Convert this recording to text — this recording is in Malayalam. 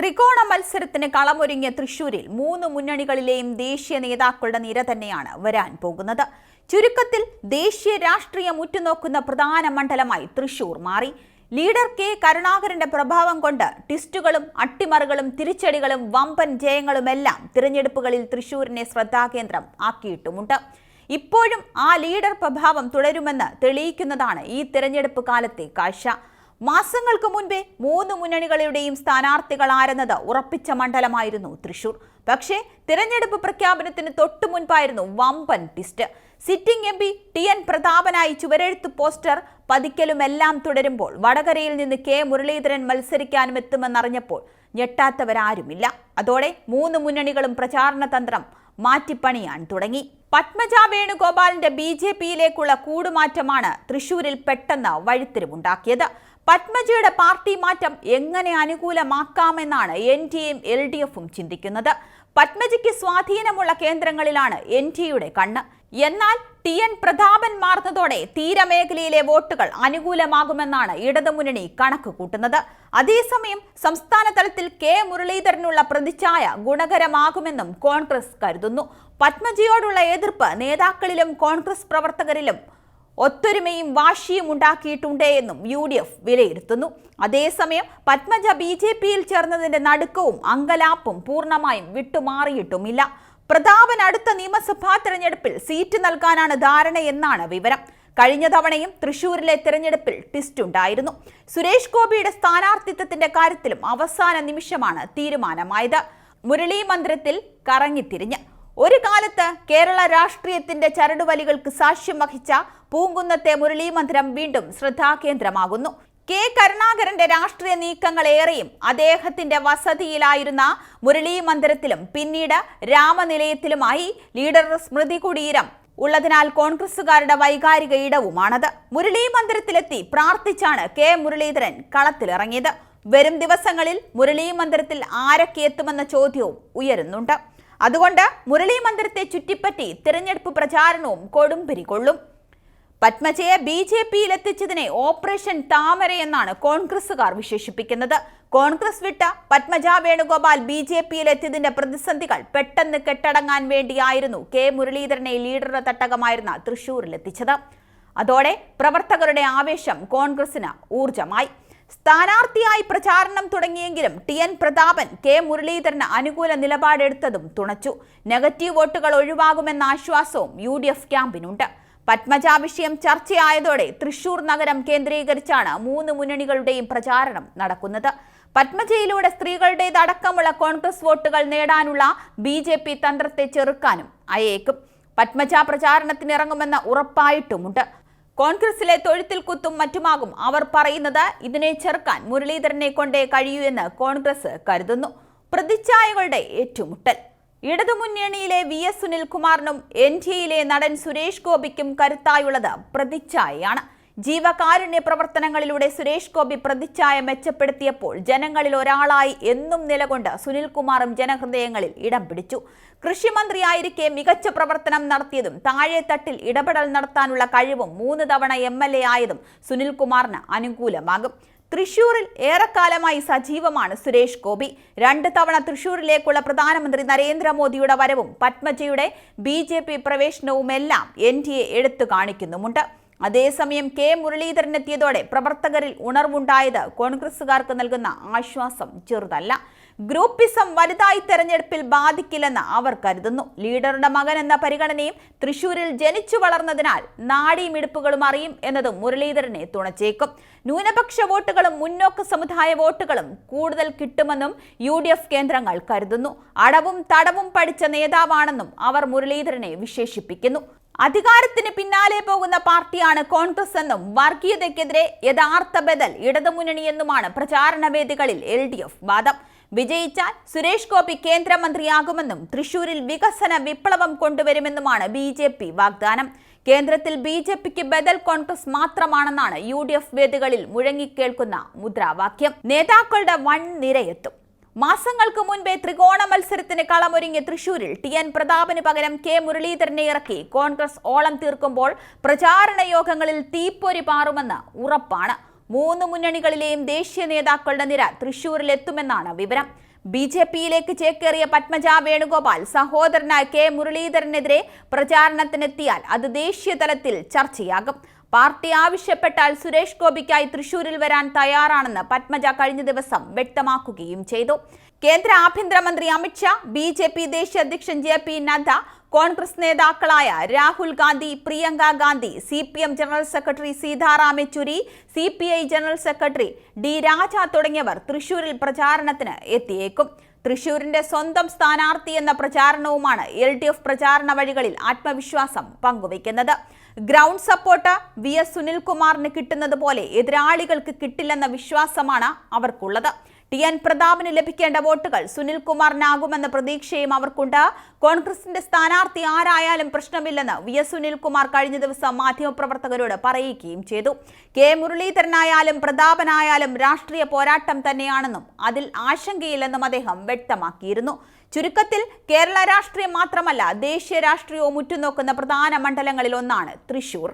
ത്രികോണ മത്സരത്തിന് കളമൊരുങ്ങിയ തൃശൂരിൽ മൂന്ന് മുന്നണികളിലെയും ദേശീയ നേതാക്കളുടെ നിര തന്നെയാണ് വരാൻ പോകുന്നത്. ചുരുക്കത്തിൽ ദേശീയ രാഷ്ട്രീയം ഉറ്റുനോക്കുന്ന പ്രധാന മണ്ഡലമായി തൃശൂർ മാറി. ലീഡർ കെ കരുണാകരന്റെ പ്രഭാവം കൊണ്ട് ടിസ്റ്റുകളും അട്ടിമറികളും തിരിച്ചടികളും വമ്പൻ ജയങ്ങളുമെല്ലാം തിരഞ്ഞെടുപ്പുകളിൽ തൃശൂരിനെ ശ്രദ്ധാകേന്ദ്രം ആക്കിയിട്ടുമുണ്ട്. ഇപ്പോഴും ആ ലീഡർ പ്രഭാവം തുടരുമെന്ന് തെളിയിക്കുന്നതാണ് ഈ തിരഞ്ഞെടുപ്പ് കാലത്തെ കാഴ്ച. മാസങ്ങൾക്ക് മുൻപേ മൂന്ന് മുന്നണികളുടെയും സ്ഥാനാർത്ഥികൾ ആരെന്നത് ഉറപ്പിച്ച മണ്ഡലമായിരുന്നു തൃശൂർ. പക്ഷേ തിരഞ്ഞെടുപ്പ് പ്രഖ്യാപനത്തിന് തൊട്ടു മുൻപായിരുന്നു വമ്പൻ twist. Sitting M P T N പ്രതാപനായി ചുവരെഴുത്ത് പോസ്റ്റർ പതിക്കലുമെല്ലാം തുടരുമ്പോൾ വടകരയിൽ നിന്ന് കെ മുരളീധരൻ മത്സരിക്കാനും എത്തുമെന്നറിഞ്ഞപ്പോൾ ഞെട്ടാത്തവരാരുമില്ല. അതോടെ മൂന്ന് മുന്നണികളും പ്രചാരണ തന്ത്രം മാറ്റിപ്പണിയാൻ തുടങ്ങി. പത്മജ വേണുഗോപാലിന്റെ ബി ജെ പിയിലേക്കുള്ള കൂടുമാറ്റമാണ് തൃശൂരിൽ പെട്ടെന്ന് വഴിത്തിരിവുണ്ടാക്കിയത്. പത്മജയുടെ പാർട്ടി മാറ്റം എങ്ങനെ അനുകൂലമാക്കാമെന്നാണ് എൻ ഡി എയും എൽ ഡി എഫും ചിന്തിക്കുന്നത്. പത്മജിക്ക് സ്വാധീനമുള്ള കേന്ദ്രങ്ങളിലാണ് എൻ ഡിയുടെ കണ്ണ്. എന്നാൽ ടി എൻ പ്രതാപൻ മാറുന്നതോടെ തീരമേഖലയിലെ വോട്ടുകൾ അനുകൂലമാകുമെന്നാണ് ഇടതുമുന്നണി കണക്ക് കൂട്ടുന്നത്. അതേസമയം സംസ്ഥാന തലത്തിൽ കെ മുരളീധരനുള്ള പ്രതിച്ഛായ ഗുണകരമാകുമെന്നും കോൺഗ്രസ് കരുതുന്നു. പത്മജിയോടുള്ള എതിർപ്പ് നേതാക്കളിലും കോൺഗ്രസ് പ്രവർത്തകരിലും ഒത്തൊരുമയും വാശിയും ഉണ്ടാക്കിയിട്ടുണ്ട് എന്നും യു ഡി എഫ് വിലയിരുത്തുന്നു. അതേസമയം പത്മജ ബി ജെ പിയിൽ ചേർന്നതിന്റെ നടുക്കവും അങ്കലാപ്പും പൂർണമായും വിട്ടുമാറിയിട്ടുമില്ല. പ്രതാപൻ അടുത്ത നിയമസഭാ തെരഞ്ഞെടുപ്പിൽ സീറ്റ് നൽകാനാണ് ധാരണയെന്നാണ് വിവരം. കഴിഞ്ഞ തവണയും തൃശൂരിലെ തെരഞ്ഞെടുപ്പിൽ ട്വിസ്റ്റ് ഉണ്ടായിരുന്നു. സുരേഷ് ഗോപിയുടെ സ്ഥാനാർത്ഥിത്വത്തിന്റെ കാര്യത്തിലും അവസാന നിമിഷമാണ് തീരുമാനമായത്. മുരളി മന്ദിരത്തിൽ കറങ്ങിത്തിരിഞ്ഞ്. ഒരു കാലത്ത് കേരള രാഷ്ട്രീയത്തിന്റെ ചരടുവലികൾക്ക് സാക്ഷ്യം വഹിച്ച പൂങ്കുന്നത്തെ മുരളി മന്ദിരം വീണ്ടും ശ്രദ്ധാകേന്ദ്രമാകുന്നു. കെ. കരുണാകരന്റെ രാഷ്ട്രീയ നീക്കങ്ങളേറെയും അദ്ദേഹത്തിന്റെ വസതിയിലായിരുന്ന മുരളി മന്ദിരത്തിലും പിന്നീട് രാമനിലയത്തിലുമായി ലീഡർ സ്മൃതി കുടീരം ഉള്ളതിനാൽ കോൺഗ്രസുകാരുടെ വൈകാരിക ഇടവുമാണത്. മുരളി മന്ദിരത്തിലെത്തി പ്രാർത്ഥിച്ചാണ് കെ. മുരളീധരൻ കളത്തിലിറങ്ങിയത്. വരും ദിവസങ്ങളിൽ മുരളി മന്ദിരത്തിൽ ആരൊക്കെ എത്തുമെന്ന ചോദ്യവും ഉയരുന്നുണ്ട്. അതുകൊണ്ട് മുരളി മന്ദിരത്തെ ചുറ്റിപ്പറ്റി തിരഞ്ഞെടുപ്പ് പ്രചാരണവും കൊടുമ്പിരി കൊള്ളും പത്മജയെ ബി ജെ പിയിൽ എത്തിച്ചതിനെ ഓപ്പറേഷൻ താമര എന്നാണ് കോൺഗ്രസുകാർ വിശേഷിപ്പിക്കുന്നത്. കോൺഗ്രസ് വിട്ട പത്മജ വേണുഗോപാൽ ബി ജെ പിയിൽ എത്തിയതിന്റെ പ്രതിസന്ധികൾ പെട്ടെന്ന് കെട്ടടങ്ങാൻ വേണ്ടിയായിരുന്നു കെ മുരളീധരനെ ലീഡറുടെ തട്ടകമായിരുന്ന തൃശൂരിലെത്തിച്ചത്. അതോടെ പ്രവർത്തകരുടെ ആവേശം കോൺഗ്രസിന് ഊർജമായി സ്ഥാനാർത്ഥിയായി പ്രചാരണം തുടങ്ങിയെങ്കിലും ടി എൻ പ്രതാപൻ കെ മുരളീധരന് അനുകൂല നിലപാടെടുത്തതും തുണച്ചു. നെഗറ്റീവ് വോട്ടുകൾ ഒഴിവാകുമെന്ന ആശ്വാസവും യു ഡി എഫ് ക്യാമ്പിനുണ്ട്. പത്മജ വിഷയം ചർച്ചയായതോടെ തൃശൂർ നഗരം കേന്ദ്രീകരിച്ചാണ് മൂന്ന് മുന്നണികളുടെയും പ്രചാരണം നടക്കുന്നത്. പത്മജയിലൂടെ സ്ത്രീകളുടേതടക്കമുള്ള കോൺഗ്രസ് വോട്ടുകൾ നേടാനുള്ള ബി ജെ പി തന്ത്രത്തെ ചെറുക്കാനും അയേക്കും. പത്മജ പ്രചാരണത്തിനിറങ്ങുമെന്ന് ഉറപ്പായിട്ടുമുണ്ട്. കോൺഗ്രസിലെ തൊഴുത്തിൽ കുത്തും മറ്റുമാകും. അവർ പറയുന്നത് ഇതിനെ ചെറുക്കാൻ മുരളീധരനെ കൊണ്ടേ കഴിയൂ എന്ന് കോൺഗ്രസ് കരുതുന്നു. പ്രതിച്ഛായകളുടെ ഏറ്റുമുട്ടൽ. ഇടതുമുന്നണിയിലെ വി എസ് സുനിൽകുമാറിനും എൻ ഡി എയിലെ നടൻ സുരേഷ് ഗോപിക്കും കരുത്തായുള്ളത് പ്രതിച്ഛായയാണ്. ജീവകാരുണ്യ പ്രവർത്തനങ്ങളിലൂടെ സുരേഷ് ഗോപി പ്രതിച്ഛായ മെച്ചപ്പെടുത്തിയപ്പോൾ ജനങ്ങളിൽ ഒരാളായി എന്നും നിലകൊണ്ട് സുനിൽകുമാറും ജനഹൃദയങ്ങളിൽ ഇടം പിടിച്ചു. കൃഷിമന്ത്രിയായിരിക്കെ മികച്ച പ്രവർത്തനം നടത്തിയതും താഴെത്തട്ടിൽ ഇടപെടൽ നടത്താനുള്ള കഴിവും മൂന്ന് തവണ എം എൽ എ ആയതും സുനിൽകുമാറിന് അനുകൂലമാകും. തൃശൂരിൽ ഏറെക്കാലമായി സജീവമാണ് സുരേഷ് ഗോപി. രണ്ട് തവണ തൃശൂരിലേക്കുള്ള പ്രധാനമന്ത്രി നരേന്ദ്രമോദിയുടെ വരവും പത്മജയുടെ ബി ജെ പി പ്രവേശനവുമെല്ലാം എൻ ഡി എ എടുത്തു കാണിക്കുന്നുമുണ്ട്. അതേസമയം കെ മുരളീധരൻ എത്തിയതോടെ പ്രവർത്തകരിൽ ഉണർവുണ്ടായത് കോൺഗ്രസുകാർക്ക് നൽകുന്ന ആശ്വാസം ചെറുതല്ല. ഗ്രൂപ്പിസം വലുതായി തെരഞ്ഞെടുപ്പിൽ ബാധിക്കില്ലെന്ന് അവർ കരുതുന്നു. ലീഡറുടെ മകൻ എന്ന പരിഗണനയും തൃശൂരിൽ ജനിച്ചു വളർന്നതിനാൽ നാടീമിടിപ്പുകളും അറിയും എന്നതും മുരളീധരനെ തുണച്ചേക്കും. ന്യൂനപക്ഷ വോട്ടുകളും മുന്നോക്ക സമുദായ വോട്ടുകളും കൂടുതൽ കിട്ടുമെന്നും യു കേന്ദ്രങ്ങൾ കരുതുന്നു. അടവും തടവും പഠിച്ച നേതാവാണെന്നും അവർ മുരളീധരനെ വിശേഷിപ്പിക്കുന്നു. അധികാരത്തിന് പിന്നാലെ പോകുന്ന പാർട്ടിയാണ് കോൺഗ്രസ് എന്നും വർഗീയതയ്ക്കെതിരെ യഥാർത്ഥ ബദൽ ഇടതുമുന്നണി എന്നുമാണ് പ്രചാരണ വേദികളിൽ എൽ ഡി എഫ് വാദം. വിജയിച്ചാൽ സുരേഷ് ഗോപി കേന്ദ്രമന്ത്രിയാകുമെന്നും തൃശൂരിൽ വികസന വിപ്ലവം കൊണ്ടുവരുമെന്നുമാണ് ബി ജെ പി വാഗ്ദാനം. കേന്ദ്രത്തിൽ ബി ജെ പിക്ക് ബദൽ കോൺഗ്രസ് മാത്രമാണെന്നാണ് യു ഡി എഫ് വേദികളിൽ മുഴങ്ങിക്കേൾക്കുന്ന മുദ്രാവാക്യം. നേതാക്കളുടെ വൻ നിരയെത്തും മാസങ്ങൾക്ക് മുൻപേ ത്രികോണ മത്സരത്തിന് കളമൊരുങ്ങിയ തൃശൂരിൽ ടി എൻ പ്രതാപന് പകരം കെ മുരളീധരനെ ഇറക്കി. കോൺഗ്രസ് ഓളം തീർക്കുമ്പോൾ പ്രചാരണ യോഗങ്ങളിൽ തീപ്പൊരി പാറുമെന്ന് ഉറപ്പാണ്. മൂന്ന് മുന്നണികളിലെയും ദേശീയ നേതാക്കളുടെ നിര തൃശൂരിൽ എത്തുമെന്നാണ് വിവരം. ബി ജെ പിയിലേക്ക് ചേക്കേറിയ പത്മജ വേണുഗോപാൽ സഹോദരനായ കെ മുരളീധരനെതിരെ പ്രചാരണത്തിനെത്തിയാൽ അത് ദേശീയ തലത്തിൽ ചർച്ചയാകും. പാർട്ടി ആവശ്യപ്പെട്ടാൽ സുരേഷ് ഗോപിക്കായി തൃശൂരിൽ വരാൻ തയ്യാറാണെന്ന് പത്മജ കഴിഞ്ഞ ദിവസം വ്യക്തമാക്കുകയും ചെയ്തു. കേന്ദ്ര ആഭ്യന്തരമന്ത്രി അമിത്ഷാ ബി ജെ പി ദേശീയ അധ്യക്ഷൻ ജെ പി നദ്ദ കോൺഗ്രസ് നേതാക്കളായ Rahul Gandhi Priyanka Gandhi C P M general secretary Sitaram Yechury C P I general secretary D Raja തുടങ്ങിയവർ തൃശൂരിൽ പ്രചാരണത്തിന് എത്തിയേക്കും. തൃശൂരിന്റെ സ്വന്തം സ്ഥാനാർത്ഥി എന്ന പ്രചാരണവുമാണ് എൽ ഡി എഫ് പ്രചാരണ വഴികളിൽ ആത്മവിശ്വാസം പങ്കുവയ്ക്കുന്നത്. ഗ്രൗണ്ട് സപ്പോർട്ട് വി എസ് സുനിൽകുമാറിന് കിട്ടുന്നത് പോലെ എതിരാളികൾക്ക് കിട്ടില്ലെന്ന വിശ്വാസമാണ് അവർക്കുള്ളത്. ടി എൻ പ്രതാപിന് ലഭിക്കേണ്ട വോട്ടുകൾ സുനിൽകുമാറിനാകുമെന്ന പ്രതീക്ഷയും അവർക്കുണ്ട്. കോൺഗ്രസിന്റെ സ്ഥാനാർത്ഥി ആരായാലും പ്രശ്നമില്ലെന്ന് വി എസ് സുനിൽകുമാർ കഴിഞ്ഞ ദിവസം മാധ്യമപ്രവർത്തകരോട് പറയുകയും ചെയ്തു. കെ മുരളീധരനായാലും പ്രതാപനായാലും രാഷ്ട്രീയ പോരാട്ടം തന്നെയാണെന്നും അതിൽ ആശങ്കയില്ലെന്നും അദ്ദേഹം വ്യക്തമാക്കിയിരുന്നു. ചുരുക്കത്തിൽ കേരള രാഷ്ട്രീയം മാത്രമല്ല ദേശീയ രാഷ്ട്രീയവും ഉറ്റുനോക്കുന്ന പ്രധാന മണ്ഡലങ്ങളിൽ ഒന്നാണ് തൃശൂർ.